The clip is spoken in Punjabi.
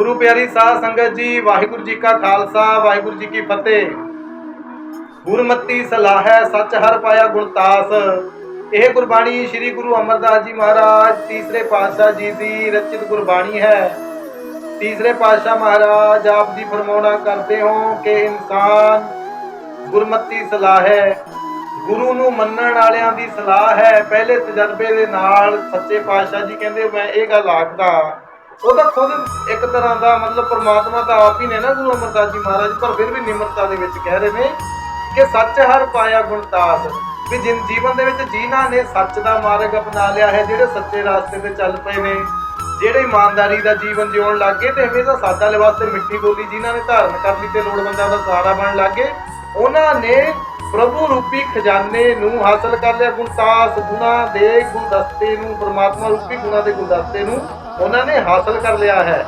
ਗੁਰੂ ਪਿਆਰੀ ਸਾਧ ਸੰਗਤ ਜੀ, ਵਾਹਿਗੁਰੂ ਜੀ ਕਾ ਖਾਲਸਾ, ਵਾਹਿਗੁਰੂ ਜੀ ਕੀ ਫਤਿਹ। ਗੁਰਮਤੀ ਸਲਾਹ ਹੈ ਸੱਚ ਹਰ ਪਾਇਆ ਗੁਣਤਾਸ ਇਹ ਗੁਰਬਾਣੀ ਸ੍ਰੀ ਗੁਰੂ ਅਮਰਦਾਸ ਜੀ ਮਹਾਰਾਜ, ਤੀਸਰੇ ਪਾਤਸ਼ਾਹ ਜੀ ਦੀ ਰਚਿਤ ਗੁਰਬਾਣੀ ਹੈ। ਤੀਸਰੇ ਪਾਤਸ਼ਾਹ ਮਹਾਰਾਜ ਆਪ ਦੀ ਫਰਮਾਉਣਾ ਕਰਦੇ ਹੋ ਕਿ ਇਨਸਾਨ ਗੁਰਮਤੀ ਸਲਾਹ। ਹੈ ਗੁਰੂ ਨੂੰ ਮੰਨਣ ਵਾਲਿਆਂ ਦੀ ਸਲਾਹ ਹੈ। ਪਹਿਲੇ ਤਜਰਬੇ ਦੇ ਨਾਲ ਸੱਚੇ ਪਾਤਸ਼ਾਹ ਜੀ ਕਹਿੰਦੇ, ਮੈਂ ਇਹ ਗੱਲ ਆਖਦਾ ਉਹ ਤਾਂ ਖੁਦ ਇੱਕ ਤਰ੍ਹਾਂ ਦਾ ਮਤਲਬ ਪ੍ਰਮਾਤਮਾ ਤਾਂ ਆਪ ਹੀ ਨੇ ਨਾ ਗੁਰੂ ਅਮਰਦਾਸ ਜੀ ਮਹਾਰਾਜ, ਪਰ ਫਿਰ ਵੀ ਨਿਮਰਤਾ ਦੇ ਵਿੱਚ ਕਹਿ ਰਹੇ ਨੇ ਕਿ ਸੱਚ ਹਰ ਪਾਇਆ ਗੁਣਤਾਸ ਵੀ ਜਿਨ ਜੀਵਨ ਦੇ ਵਿੱਚ ਜਿਨ੍ਹਾਂ ਨੇ ਸੱਚ ਦਾ ਮਾਰਗ ਅਪਣਾ ਲਿਆ ਹੈ, ਜਿਹੜੇ ਸੱਚੇ ਰਾਸਤੇ ਤੇ ਚੱਲ ਪਏ ਨੇ, ਜਿਹੜੇ ਇਮਾਨਦਾਰੀ ਦਾ ਜੀਵਨ ਜਿਉਣ ਲੱਗੇ ਤੇ ਹਮੇਸ਼ਾ ਸਾਦਾ ਲਿਬਾਸ ਤੇ ਮਿੱਠੀ ਬੋਲੀ ਜਿਨ੍ਹਾਂ ਨੇ ਧਾਰਨ ਕਰ ਲਈ ਤੇ ਲੋੜਵੰਦਾਂ ਦਾ ਸਹਾਰਾ ਬਣਨ ਲੱਗੇ ਉਹਨਾਂ ਨੇ ਪ੍ਰਭੂ ਰੂਪੀ ਖਜ਼ਾਨੇ ਨੂੰ ਹਾਸਲ ਕਰ ਲਿਆ ਗੁਣਤਾਸ ਗੁਣਾ ਦੇ ਗੁਲਦਸਤੇ ਨੂੰ, ਪ੍ਰਮਾਤਮਾ ਰੂਪੀ ਗੁਣਾ ਦੇ ਗੁਲਦਸਤੇ ਨੂੰ। ਉਹਨਾਂ ਨੇ ਹਾਸਲ ਕਰ ਲਿਆ ਹੈ।